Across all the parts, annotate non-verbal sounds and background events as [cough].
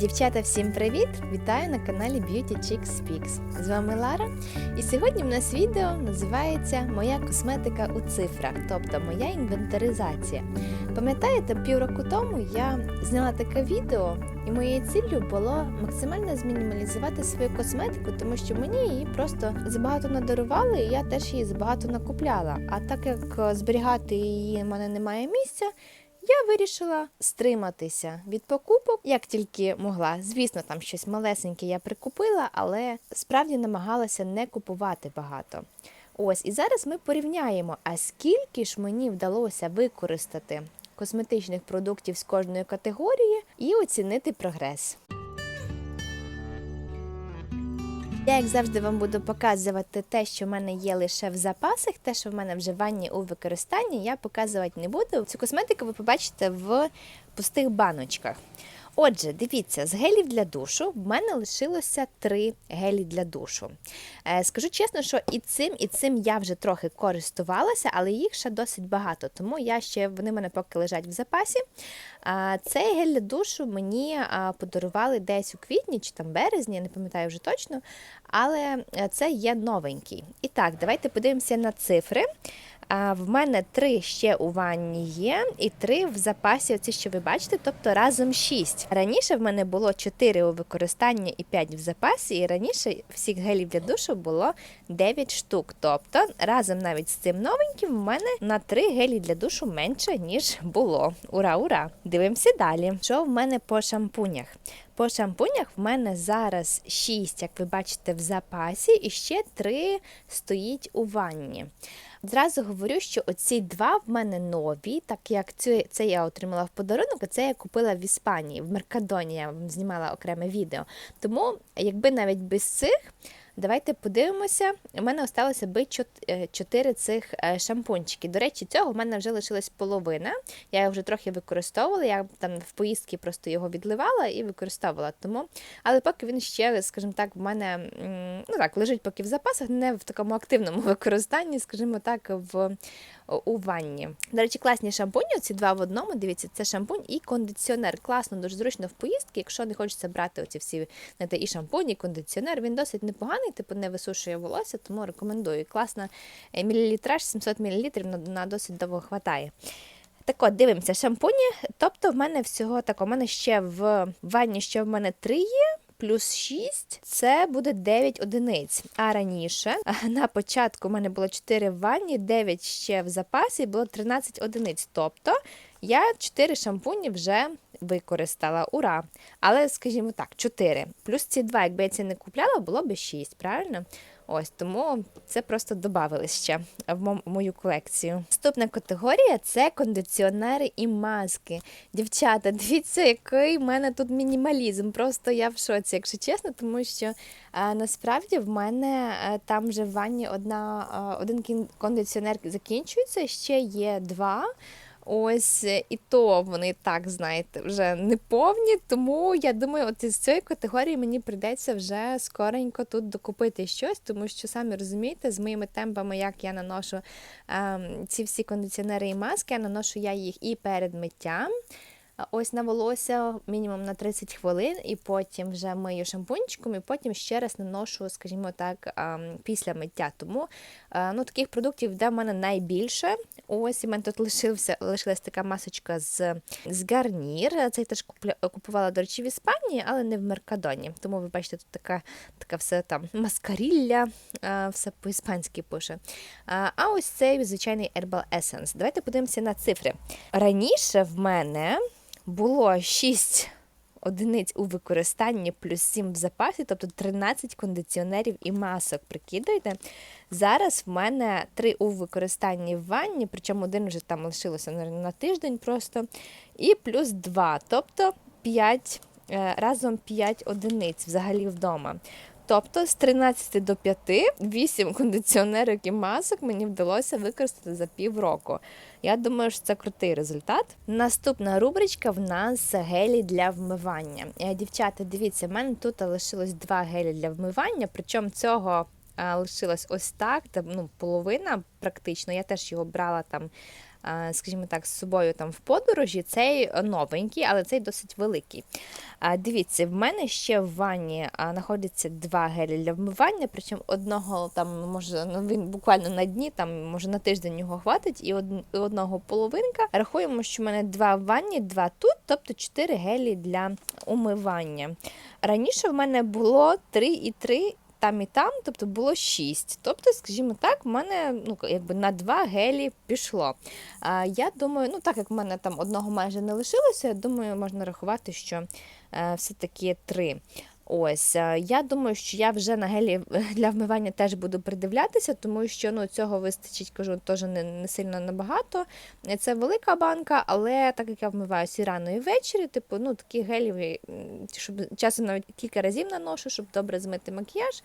Дівчата, всім привіт! Вітаю на каналі Beauty Chicks Speaks. З вами Лара. І сьогодні в нас відео називається Моя косметика у цифрах, тобто моя інвентаризація. Пам'ятаєте, півроку тому я зняла таке відео, і моєю ціллю було максимально змінімалізувати свою косметику, тому що мені її просто забагато надарували, і я теж її забагато накупляла. А так як зберігати її в мене немає місця. Я вирішила стриматися від покупок, як тільки могла. Звісно, там щось малесеньке я прикупила, але справді намагалася не купувати багато. Ось і зараз ми порівняємо, а скільки ж мені вдалося використати косметичних продуктів з кожної категорії і оцінити прогрес. Я, як завжди, вам буду показувати те, що в мене є лише в запасах, те, що в мене в ванні у використанні, я показувати не буду. Цю косметику ви побачите в пустих баночках. Отже, дивіться, з гелів для душу в мене лишилося три гелі для душу. Е, скажу чесно, що і цим, і цим я вже трохи користувалася, але їх ще досить багато, тому я ще вони мене поки лежать в запасі. Цей гель для душу мені подарували десь у квітні чи там березні, я не пам'ятаю вже точно, але е, це є новенький. І так, давайте подивимося на цифри. А в мене три ще у ванні є, і три в запасі, оці, що ви бачите, тобто разом шість. Раніше в мене було чотири у використанні і п'ять в запасі, і раніше всіх гелів для душу було 9 штук. Тобто разом навіть з цим новеньким в мене на три гелі для душу менше, ніж було. Ура, ура! Дивимося далі. Що в мене по шампунях? По шампунях в мене зараз 6, як ви бачите, в запасі, і ще 3 стоїть у ванні. Зразу говорю, що оці два в мене нові, так як це, я отримала в подарунок, а це я купила в Іспанії, в Меркадоні, я вам знімала окреме відео. Тому, якби навіть без цих. Давайте подивимося. У мене осталося би 4 цих е, шампунчики. До речі, цього в мене вже лишилась половина. Я його вже трохи використовувала. Я там в поїздки просто його відливала і використовувала. Тому, але поки він ще, скажімо так, в мене ну так, лежить поки в запасах, не в такому активному [laughs] використанні, скажімо так, в у ванні. До речі, класні шампуні, ці два в одному. Дивіться, це шампунь і кондиціонер. Класно, дуже зручно в поїздки. Якщо не хочеться брати оці всі знаєте, і шампунь, і кондиціонер, він досить непоганий, типу не висушує волосся, тому рекомендую. Класна е, мілілітраж 700 мл на, досить довго хватає. Так от, дивимося, шампуні. Тобто, в мене всього так, у мене ще в ванні, що в мене три є плюс 6 це буде 9 одиниць. А раніше на початку в мене було 4 в ванні, 9 ще в запасі, було 13 одиниць. Тобто я 4 шампуні вже використала. Ура! Але, скажімо так, 4. Плюс ці 2, якби я ці не купляла, було б 6, правильно? Ось тому це просто додали ще в мою колекцію. Наступна категорія це кондиціонери і маски. Дівчата, [laughs] дивіться, який в мене тут мінімалізм. Просто я в шоці, якщо чесно, тому що а, насправді в мене а, там вже в ванні одна, а, один кондиціонер закінчується, ще є два. Ось і то вони так, знаєте, вже не повні. Тому я думаю, от із цієї категорії мені прийдеться вже скоренько тут докупити щось, тому що самі розумієте, з моїми темпами, як я наношу ем, ці всі кондиціонери і маски, я наношу я їх і перед миттям. Ось на волосся мінімум на 30 хвилин, і потім вже мию шампунчиком, і потім ще раз наношу, скажімо так, після миття. Тому ну, таких продуктів де в мене найбільше. Ось в мене тут лишився, лишилась така масочка з з гарнір. Цей теж купувала, до речі, в Іспанії, але не в Меркадоні. Тому ви бачите, тут така така все там маскарілля, все по-іспанськи пише. А ось цей звичайний Herbal Essence. Давайте подивимося на цифри. Раніше в мене було 6 одиниць у використанні, плюс 7 в запасі, тобто 13 кондиціонерів і масок. Прикидуйте. Зараз в мене 3 у використанні в ванні, причому один вже там лишилося на тиждень просто. І плюс 2, тобто 5, е, разом 5 одиниць взагалі вдома. Тобто з 13 до 5 8 кондиціонерів і масок мені вдалося використати за півроку. Я думаю, що це крутий результат. Наступна рубричка в нас гелі для вмивання. Е, дівчата, дивіться, в мене тут лишилось два гелі для вмивання, причому цього лишилось ось так, ну, половина практично. Я теж його брала там е, скажімо так, з собою там в подорожі. Цей новенький, але цей досить великий. Дивіться, в мене ще в ванні знаходяться два гелі для вмивання, причому одного там може ну він буквально на дні, там може на тиждень його хватить, і одного половинка. Рахуємо, що в мене два в ванні, два тут, тобто чотири гелі для умивання. Раніше в мене було три і три. Там і там, тобто було 6. Тобто, скажімо так, в мене ну, якби на два гелі пішло. А, я думаю, ну так як в мене там одного майже не лишилося, я думаю, можна рахувати, що е, все-таки три. Ось, е, я думаю, що я вже на гелі [laughs] для вмивання теж буду придивлятися, тому що ну, цього вистачить, кажу, теж не, не сильно набагато. Це велика банка, але так як я вмиваюся і рано, і ввечері, типу, ну такі гелі, щоб часом навіть кілька разів наношу, щоб добре змити макіяж.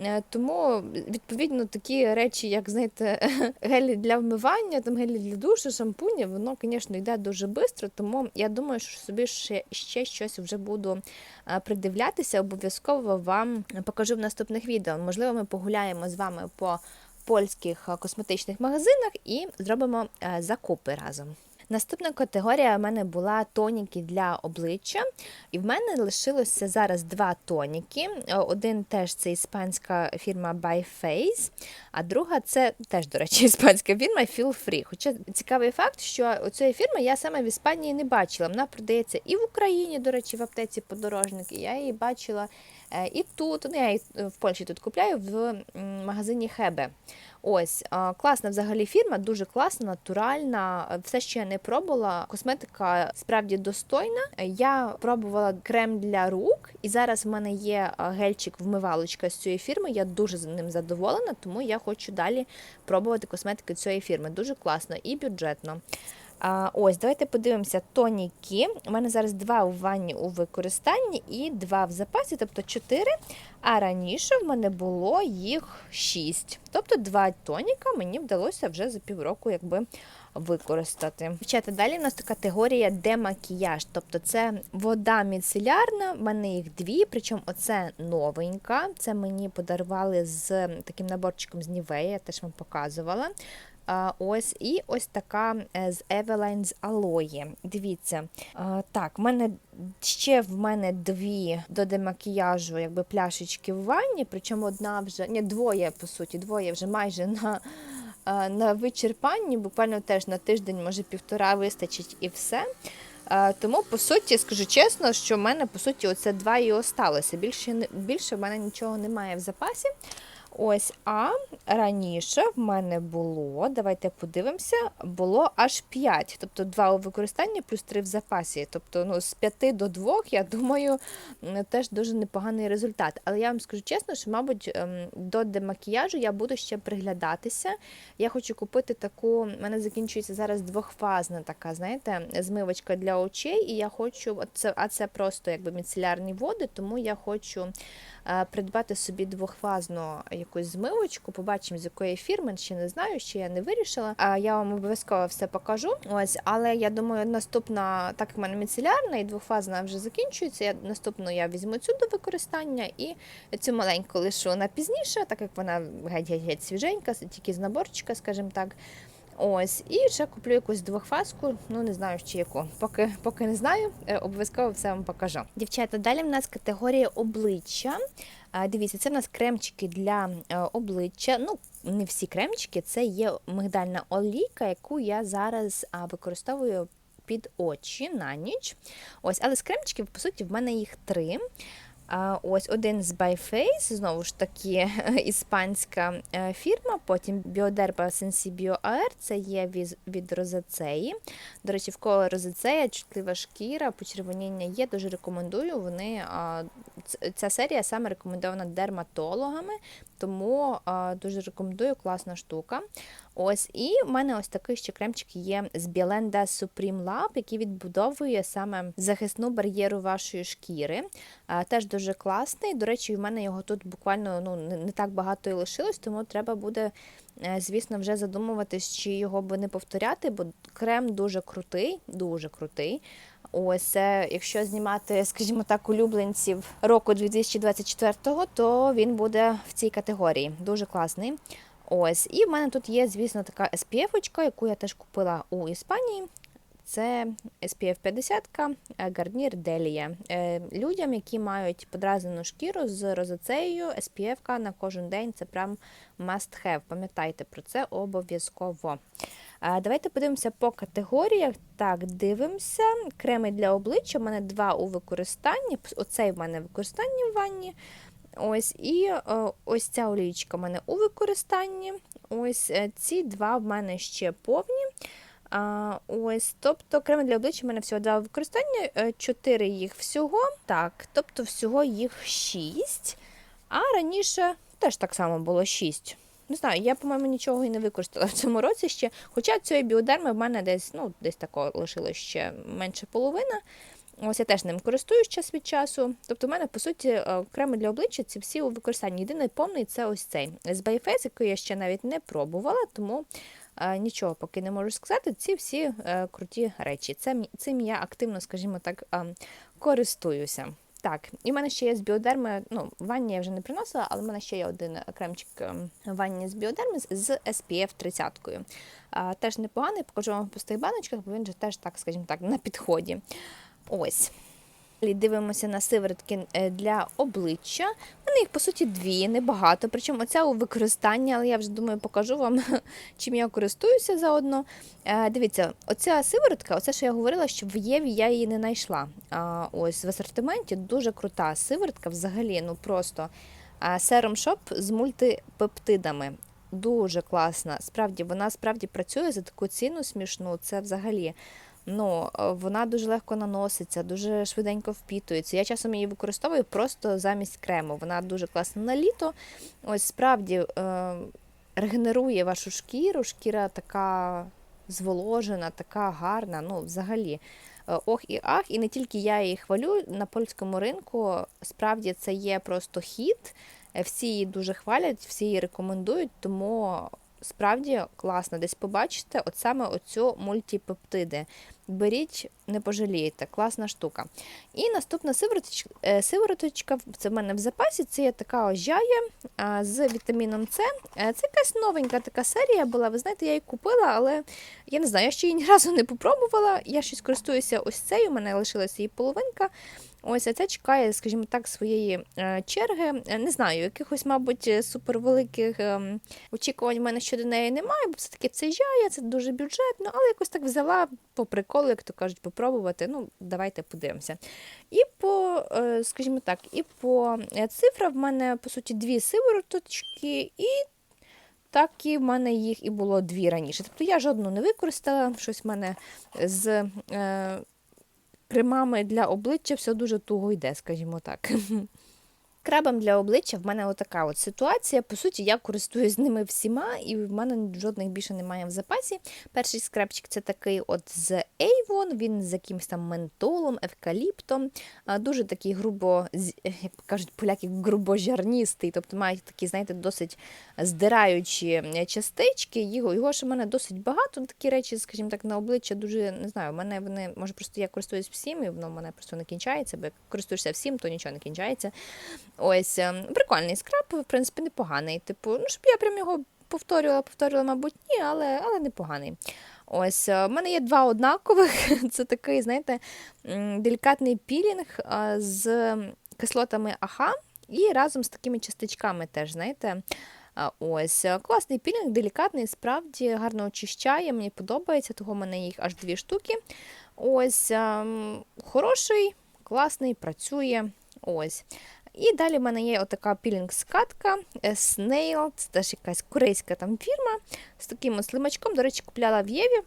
Е, Тому відповідно такі речі, як знаєте, [laughs] гелі для вмивання, там гелі для душу, шампуні, воно, звісно, йде дуже швидко. Тому я думаю, що собі ще, ще щось вже буду е, придивлятися. Обов'язково вам покажу в наступних відео. Можливо, ми погуляємо з вами по польських е, косметичних магазинах і зробимо закупи разом. Наступна категорія в мене була тоніки для обличчя, і в мене лишилося зараз два тоніки. Е, Один теж це іспанська фірма By Face, а друга це теж, до речі, [laughs] іспанська фірма Feel Free. Хоча цікавий факт, що цієї фірми я саме в Іспанії не бачила. Вона продається і в Україні, до речі, в аптеці подорожник, і я її бачила і тут. Ну, я її в Польщі тут купляю в магазині Хебе. Ось класна взагалі фірма, дуже класна, натуральна. Все, що я не пробувала, косметика справді достойна. Я пробувала крем для рук, і зараз в мене є гельчик вмивалочка з цієї фірми. Я дуже з ним задоволена, тому я хочу далі пробувати косметику цієї фірми. Дуже класно і бюджетно. А, ось, давайте подивимося тоніки. У мене зараз два у ванні у використанні і два в запасі, тобто чотири. А раніше в мене було їх шість. Тобто два тоніка мені вдалося вже за півроку якби використати. Дівчата, далі в нас категорія демакіяж. Тобто це вода міцелярна, в мене їх дві, причому оце новенька. Це мені подарували з таким наборчиком з Нівея, я теж вам показувала. Ось і ось така е, з Eveline з Алої. Дивіться. Так, в мене ще в мене дві до демакіяжу, якби пляшечки в ванні, причому одна вже, ні, двоє, по суті, двоє вже майже на, на вичерпанні, буквально теж на тиждень, може півтора вистачить і все. Тому, по суті, скажу чесно, що в мене, по суті, оце два і осталося. Більше, більше в мене нічого немає в запасі. Ось, а раніше в мене було, давайте подивимося, було аж 5. Тобто 2 у використанні плюс 3 в запасі. Тобто ну, з 5 до 2, я думаю, теж дуже непоганий результат. Але я вам скажу чесно, що, мабуть, ем, до демакіяжу я буду ще приглядатися. Я хочу купити таку, у мене закінчується зараз двохфазна така, знаєте, змивочка для очей, і я хочу, от це, а це просто якби міцелярні води, тому я хочу придбати собі двохфазну якусь змивочку. Побачимо, з якої фірми, ще не знаю, ще я не вирішила. А я вам обов'язково все покажу. Ось, але я думаю, наступна, так як в мене міцелярна і двохфазна вже закінчується. Я наступну я візьму цю до використання і цю маленьку лишу на пізніше, так як вона геть-геть свіженька, тільки з наборчика, скажімо так. Ось, і ще куплю якусь двохфазку, ну не знаю ще яку. Поки, поки не знаю, е, обов'язково все вам покажу. Дівчата, далі в нас категорія обличчя. Дивіться, це в нас кремчики для е, обличчя. Ну, не всі кремчики, це є мигдальна олійка, яку я зараз використовую під очі на ніч. Ось, але з кремчиків, по суті, в мене їх три. Ось один з Face, знову ж таки, [laughs] іспанська е, фірма. Потім Bioderma Sensibio AR, це є від, розацеї. До речі, в кого розацея, чутлива шкіра, почервоніння є, дуже рекомендую. Вони, ця серія саме рекомендована дерматологами, тому дуже рекомендую, класна штука. Ось, і в мене ось такий ще кремчик є з Biolenda Supreme Lab, який відбудовує саме захисну бар'єру вашої шкіри. Теж дуже класний. До речі, в мене його тут буквально ну, не, не так багато і лишилось, тому треба буде, е, звісно, вже задумуватись, чи його би не повторяти, бо крем дуже крутий, дуже крутий. Ось, е, якщо знімати, скажімо так, улюбленців року 2024, то він буде в цій категорії. Дуже класний. Ось, і в мене тут є, звісно, така SPF-очка, яку я теж купила у Іспанії. Це SPF 50 гарнір Делія. Е, Людям, які мають подразнену шкіру з розоцеєю, SPF на кожен день це прям must have. Пам'ятайте про це обов'язково. Давайте подивимося по категоріях. Так, дивимося. Креми для обличчя. У мене два у використанні. Оцей в мене використання в ванні. Ось і е, ось ця олійка в мене у використанні. Ось е, ці два в мене ще повні. Ось, тобто креми для обличчя в мене всього два використання, е, чотири їх всього. Так, тобто всього їх шість. А раніше теж так само було шість. Не знаю, я, по-моєму, нічого і не використала в цьому році ще. Хоча цієї біодерми в мене десь ну, десь такого лишилось ще менше половина. Ось я теж ним користуюсь час від часу. Тобто, в мене, по суті, е, креми для обличчя ці всі у використанні. Єдиний повний це ось цей. З Bayface, який я ще навіть не пробувала, тому е, нічого поки не можу сказати. Ці всі е, круті речі. Це, цим я активно, скажімо так, користуюся. Так, і в мене ще є з біодерми. Ну, ванні я вже не приносила, але в мене ще є один кремчик ем, ванні з біодерми з SPF 30 а, Теж непоганий, покажу вам в пустих баночках, бо він же теж, так, скажімо так, на підході. Ось. Дивимося на сиворотки е, для обличчя. Мене їх, по суті, дві, небагато. Причому оця у використанні, але я вже думаю, покажу вам, [laughs] чим я користуюся заодно. Е, Дивіться, оця сиворотка, оце, що я говорила, що в Єві я її не знайшла. Ось в асортименті дуже крута сиворотка взагалі, ну просто серум шоп з мультипептидами. Дуже класна. Справді, вона справді працює за таку ціну смішну. Це взагалі. Ну, вона дуже легко наноситься, дуже швиденько впітується. Я часом її використовую просто замість крему. Вона дуже класна на літо. Ось справді е, регенерує вашу шкіру. Шкіра така зволожена, така гарна. Ну, взагалі. Е, ох і ах, і не тільки я її хвалю на польському ринку. Справді це є просто хід. Е, всі її дуже хвалять, всі її рекомендують, тому справді класно десь побачите от саме оцю мультипептиди. Беріть, не пожалієте, класна штука. І наступна сивороточка, е, сивороточка це в мене в запасі, це є така ожая з вітаміном С. Е, це якась новенька така серія була. Ви знаєте, я її купила, але я не знаю, я ще її ні [laughs] разу не попробувала. Я щось користуюся ось цією, у мене лишилася її половинка. Ось це чекає, скажімо так, своєї е, черги. Е, не знаю, якихось, мабуть, супервеликих ем, очікувань в мене щодо неї немає, бо все-таки це жая, це дуже бюджетно, але якось так взяла по приколу, як то кажуть, попробувати. Ну, давайте подивимося. І по, е, скажімо так, і по цифрам в мене, по суті, дві сивороточки, і так і в мене їх і було дві раніше. Тобто я жодну не використала, щось в мене з кремами для обличчя все дуже туго йде, скажімо так. [laughs] Крабам для обличчя в мене отака от ситуація. По суті, я користуюсь ними всіма, і в мене жодних більше немає в запасі. Перший скрабчик це такий от з Avon, він з якимось там ментолом, евкаліптом. Дуже такий грубо, як кажуть поляки, грубожарністий, тобто має такі, знаєте, досить здираючі частички. Його його ж у мене досить багато. Такі речі, скажімо так, на обличчя дуже не знаю. У мене вони, може, просто я користуюсь всім, і воно в мене просто не кінчається, бо як користуєшся всім, то нічого не кінчається. Ось, ем, прикольний скраб, в принципі, непоганий. Типу, ну, щоб я прям його повторювала, повторювала, мабуть, ні, але але непоганий. Ось, е, в мене є два однакових. [laughs] Це такий, знаєте, делікатний пілінг з кислотами АХ і разом з такими частичками теж, знаєте. Ось, е, класний пілінг, делікатний, справді гарно очищає, мені подобається, того в мене їх аж дві штуки. Ось, ем, хороший, класний, працює. Ось. І далі в мене є отака пілінг-скатка е, Snail, це теж якась корейська там фірма з таким слимачком. До речі, купляла в Єві.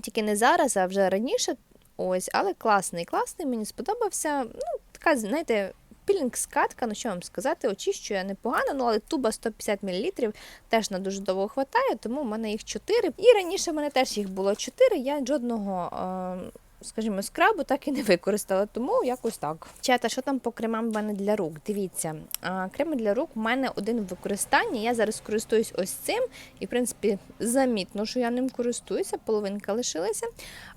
Тільки не зараз, а вже раніше. Ось, Але класний, класний, мені сподобався. Ну, Така, знаєте, пілінг-скатка, ну що вам сказати, очищує непогано, ну але туба 150 мл теж на дуже довго хватає, тому в мене їх 4. І раніше в мене теж їх було 4, я жодного. Е скажімо, скрабу так і не використала, тому якось так. Чата, що там по кремам в мене для рук? Дивіться, креми для рук у мене один в використанні. Я зараз користуюсь ось цим, і, в принципі, замітно, що я ним користуюся, половинка лишилася.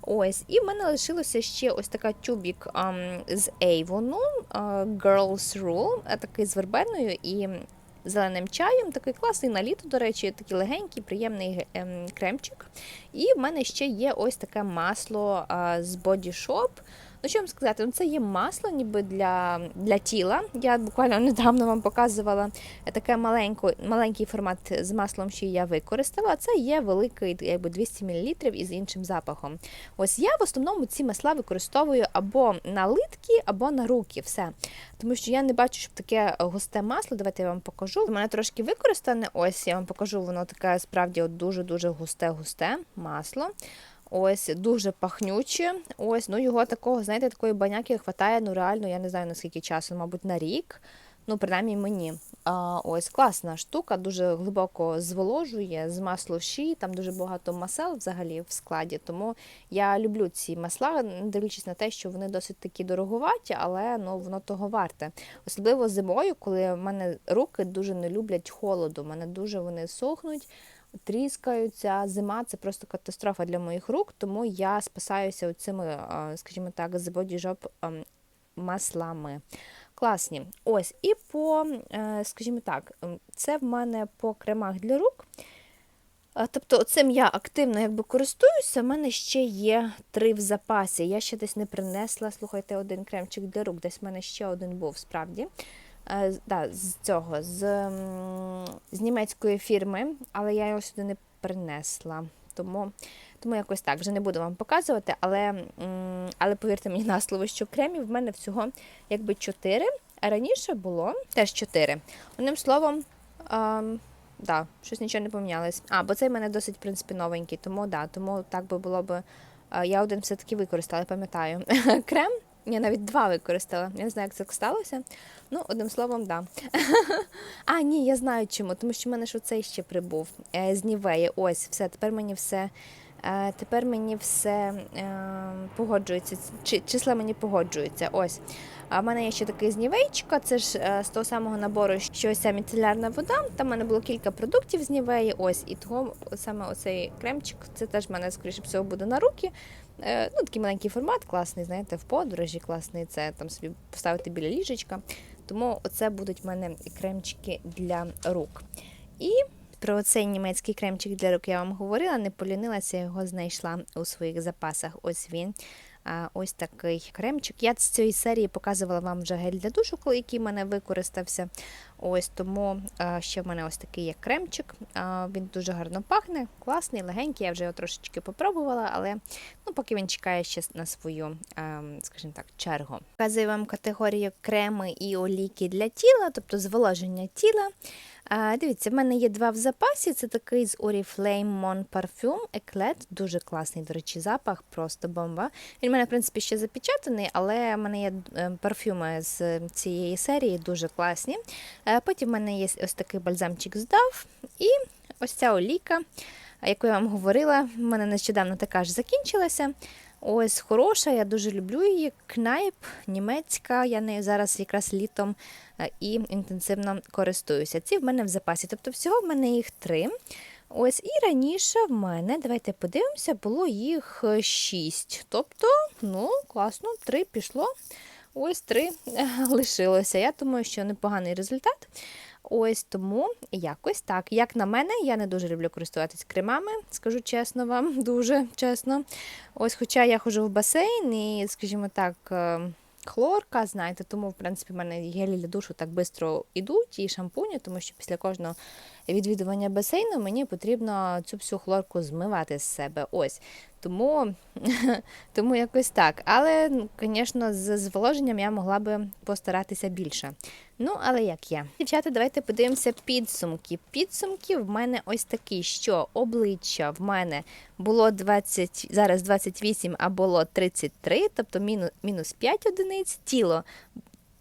Ось, І в мене лишилося ще ось така тюбік а, з Avon, Girls Rule, такий з вербеною і зеленим чаєм. Такий класний на літо, до речі, такий легенький, приємний ем, кремчик. І в мене ще є ось таке масло з Body Shop. Ну, що вам сказати, ну це є масло ніби для для тіла. Я буквально недавно вам показувала таке маленько, маленький формат з маслом, що я використала. Це є великий якби 200 мл із іншим запахом. Ось я в основному ці масла використовую або на литки, або на руки. Все. Тому що я не бачу, щоб таке густе масло. Давайте я вам покажу. У мене трошки використане. Ось я вам покажу, воно таке справді дуже-дуже густе-густе масло. Ось дуже пахнюче. Ось, ну його такого, знаєте, такої баняки хватає, ну реально, я не знаю наскільки часу, мабуть, на рік. Ну, принаймні мені. А, Ось класна штука, дуже глибоко зволожує з масло щі, там дуже багато масел взагалі в складі. Тому я люблю ці масла, дивлячись на те, що вони досить такі дороговаті, але ну, воно того варте. Особливо зимою, коли в мене руки дуже не люблять холоду. Мене дуже вони сохнуть тріскаються. Зима це просто катастрофа для моїх рук, тому я спасаюся цими, скажімо так, з Body маслами. Класні. Ось, і по, е, скажімо так, це в мене по кремах для рук. Тобто цим я активно якби користуюся, в мене ще є три в запасі. Я ще десь не принесла, слухайте, один кремчик для рук, десь в мене ще один був справді. Е, да, з цього, з з німецької фірми, але я його сюди не принесла. Тому тому якось так вже не буду вам показувати, але але повірте мені на слово, що кремів в мене всього якби 4, а раніше було теж 4. Одним словом, а, да, щось нічого не помінялось. А, бо цей в мене досить в принципі, новенький, тому да, тому так би було б. Я один все-таки використала, пам'ятаю. [laughs] Крем я навіть два використала. Я не знаю, як це сталося. Ну, одним словом, да. [laughs] а, ні, я знаю чому, тому що в мене ж оцей ще прибув е, з Нівеї. Ось, все, тепер мені все. Е, тепер мені все е, погоджується, числа мені погоджуються. Ось. А в мене є ще такий знівейчика, це ж з того самого набору, що ця міцелярна вода. Там в мене було кілька продуктів з нівеї. Ось, і того саме оцей кремчик, це теж в мене, скоріше всього, буде на руки. Е, ну, Такий маленький формат, класний, знаєте, в подорожі, класний це там собі поставити біля ліжечка. Тому оце будуть в мене кремчики для рук. І про цей німецький кремчик для рук я вам говорила, не полінилася, його знайшла у своїх запасах. Ось він ось такий кремчик. Я з цієї серії показувала вам вже гель для душу, який в мене використався. Ось Тому ще в мене ось такий є кремчик. Він дуже гарно пахне, класний, легенький. Я вже його трошечки попробувала, але ну, поки він чекає ще на свою, скажімо так, чергу. Показую вам категорію креми і оліки для тіла, тобто зволоження тіла. Дивіться, в мене є два в запасі. Це такий з Oriflame Mon Parfum Eclat. Дуже класний, до речі, запах, просто бомба. Він в мене, в принципі, ще запечатаний, але в мене є е, парфюми з цієї серії, дуже класні. Е, потім в мене є ось такий бальзамчик з Dove і ось ця оліка, яку я вам говорила, в мене нещодавно така ж закінчилася. Ось хороша, я дуже люблю її. Кнайп, німецька. Я нею зараз якраз літом е, і інтенсивно користуюся. Ці в мене в запасі. Тобто, всього в мене їх три. Ось і раніше в мене, давайте подивимося, було їх шість. Тобто, ну, класно, три пішло. Ось три лишилося. Я думаю, що непоганий результат. Ось тому якось так. Як на мене, я не дуже люблю користуватись кремами, скажу чесно вам, [laughs] дуже чесно. Ось, Хоча я ходжу в басейн і, скажімо так, е, хлорка, знаєте, тому, в принципі, в мене гелі для душу так швидко йдуть, і шампуні, тому що після кожного відвідування басейну мені потрібно цю всю хлорку змивати з себе. Ось. Тому [laughs] тому якось так. Але, звісно, з зволоженням я могла би постаратися більше. Ну, але як є. Дівчата, давайте подивимося підсумки. Підсумки в мене ось такі, що обличчя в мене було 20, зараз 28, а було 33, тобто мінус, мінус 5 одиниць, тіло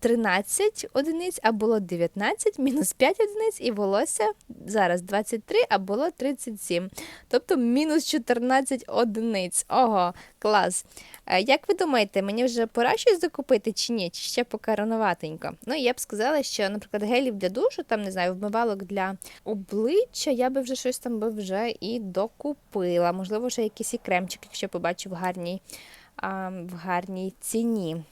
13 одиниць, а було 19, мінус 5 одиниць, і волосся зараз 23, а було 37. Тобто мінус 14 одиниць. Ого, клас. Е, як ви думаєте, мені вже пора щось докупити чи ні? Чи ще поки рановатенько? Ну, я б сказала, що, наприклад, гелів для душу, там, не знаю, вмивалок для обличчя, я би вже щось там би вже і докупила. Можливо, ще якийсь і кремчик, якщо побачу в гарній, а, в гарній ціні.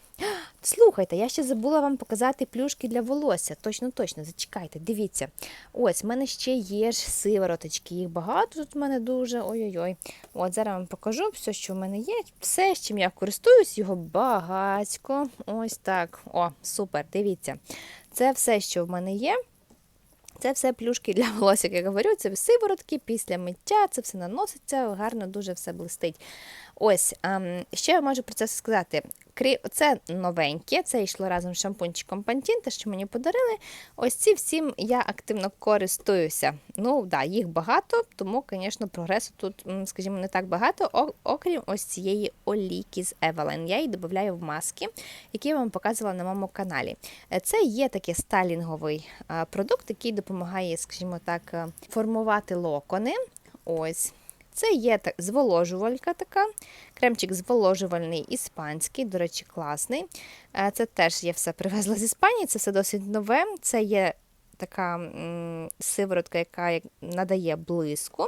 Слухайте, я ще забула вам показати плюшки для волосся. Точно, точно, зачекайте, дивіться. Ось, в мене ще є ж сивороточки. Їх багато тут в мене дуже. Ой-ой-ой. От зараз вам покажу все, що в мене є. Все, з чим я користуюсь, його багатько. Ось так. О, супер, дивіться. Це все, що в мене є. Це все плюшки для волосся, як я говорю, це сиворотки після миття, це все наноситься, гарно дуже все блистить. Ось, ем, що я можу про це сказати? Крі... Це новеньке, це йшло разом з шампунчиком Pantene, те, що мені подарили. Ось ці всім я активно користуюся. Ну, да, їх багато, тому, звісно, прогресу тут, скажімо, не так багато, окрім ось цієї олійки з Evelyn. Я її додаю в маски, які я вам показувала на моєму каналі. Е, Це є такий стайлінговий е, продукт, який допомагає, скажімо так, е, формувати локони. Ось. Це є так, зволожувалька така, кремчик зволожувальний іспанський, до речі, класний. Е, Це теж я все привезла з Іспанії, це все досить нове. Це є така м, сиворотка, яка надає блиску,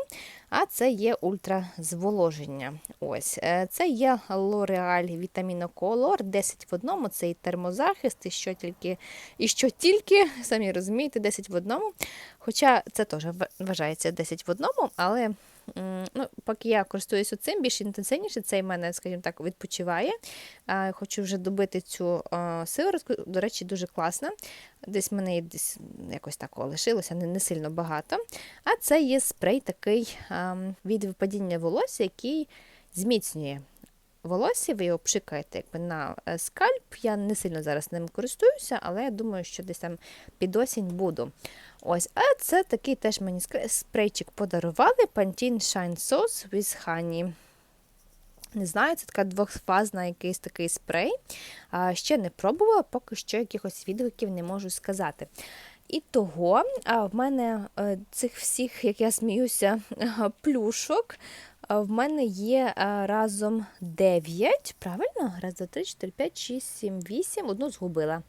а це є ультразволоження. Ось. Е, Це є L'Oreal Color 10 в одному, це і термозахист, і що тільки, і що тільки, самі розумієте, 10 в одному. Хоча це теж вважається 10 в одному, але ну, поки я користуюся цим більш інтенсивніше, цей мене, скажімо так, відпочиває. Хочу вже добити цю сиворотку. До речі, дуже класна. Десь в мене десь якось так лишилося, не, не сильно багато. А це є спрей такий від випадіння волосся, який зміцнює волосся, ви його пшикаєте якби на е, скальп. Я не сильно зараз ним користуюся, але я думаю, що десь там під осінь буду. Ось, а це такий теж мені спрейчик подарували Pantene Shine Sauce with Honey. Не знаю, це така двохфазна якийсь такий спрей. А, ще не пробувала, поки що якихось відгуків не можу сказати. І того в мене е, цих всіх, як я сміюся, [laughs] плюшок. В мене є разом 9, правильно? Раз, два, три, чотири, п'ять, шість, сім, вісім. Одну згубила.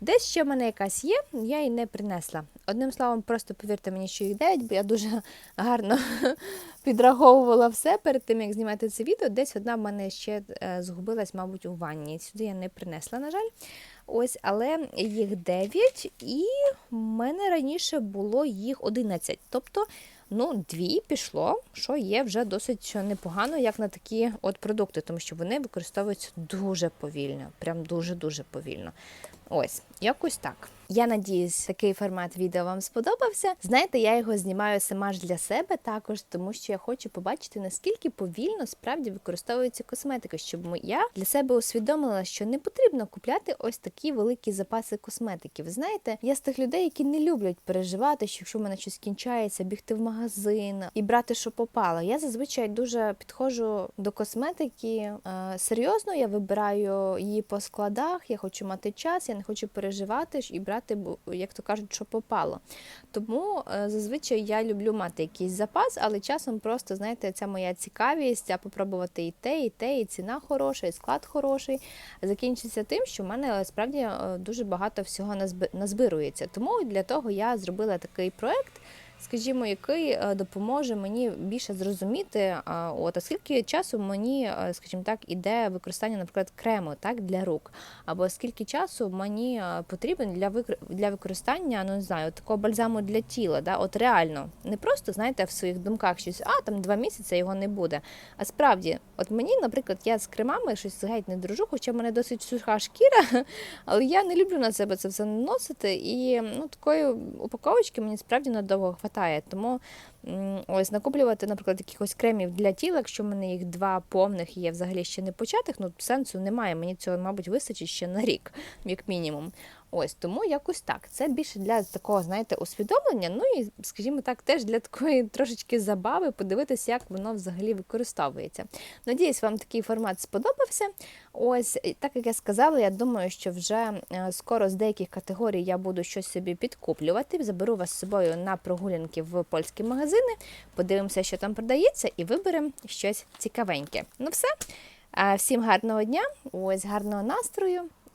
Десь ще в мене якась є, я її не принесла. Одним словом, просто повірте мені, що їх 9, бо я дуже гарно [laughs] підраховувала все перед тим, як знімати це відео. Десь одна в мене ще е, згубилась, мабуть, у ванні. Сюди я не принесла, на жаль. Ось, але їх 9, і в мене раніше було їх 11. Тобто, ну, дві пішло, що є вже досить непогано, як на такі от продукти, тому що вони використовуються дуже повільно, прям дуже-дуже повільно. Ось, якось так. Я надіюсь, такий формат відео вам сподобався. Знаєте, я його знімаю сама ж для себе також, тому що я хочу побачити, наскільки повільно справді використовується косметика, щоб я для себе усвідомила, що не потрібно купляти ось такі великі запаси косметики. Ви знаєте, я з тих людей, які не люблять переживати, що якщо в мене щось кінчається, бігти в магазин і брати, що попало. Я зазвичай дуже підходжу до косметики е, серйозно. Я вибираю її по складах. Я хочу мати час, я не хочу переживати і брати, як то кажуть, що попало. Тому е, зазвичай я люблю мати якийсь запас, але часом просто, знаєте, ця моя цікавість, а попробувати і те, і те, і ціна хороша, і склад хороший. Закінчиться тим, що в мене е, справді е, дуже багато всього назби- назбирується. Тому для того я зробила такий проект. Скажімо, який е, допоможе мені більше зрозуміти, от оскільки часу мені, е, скажімо так, іде використання, наприклад, крему так для рук, або скільки часу мені е, потрібен для для використання, ну не знаю, такого бальзаму для тіла, да, от реально, не просто знаєте в своїх думках щось, а там два місяці його не буде. А справді, от мені, наприклад, я з кремами щось геть не дружу, хоча в мене досить суха шкіра, [laughs] але я не люблю на себе це все наносити. І ну, такої упаковочки мені справді надовго хватає. Тому м, ось накоплювати, наприклад, якихось кремів для тіла, якщо в мене їх два повних є взагалі ще не початих, ну сенсу немає. Мені цього, мабуть, вистачить ще на рік, як мінімум. Ось тому якось так. Це більше для такого, знаєте, усвідомлення. Ну і, скажімо так, теж для такої трошечки забави подивитися, як воно взагалі використовується. Надіюсь, вам такий формат сподобався. Ось так як я сказала, я думаю, що вже е, скоро з деяких категорій я буду щось собі підкуплювати. Заберу вас з собою на прогулянки в польські магазини, подивимося, що там продається, і виберемо щось цікавеньке. Ну все. Всім гарного дня, ось гарного настрою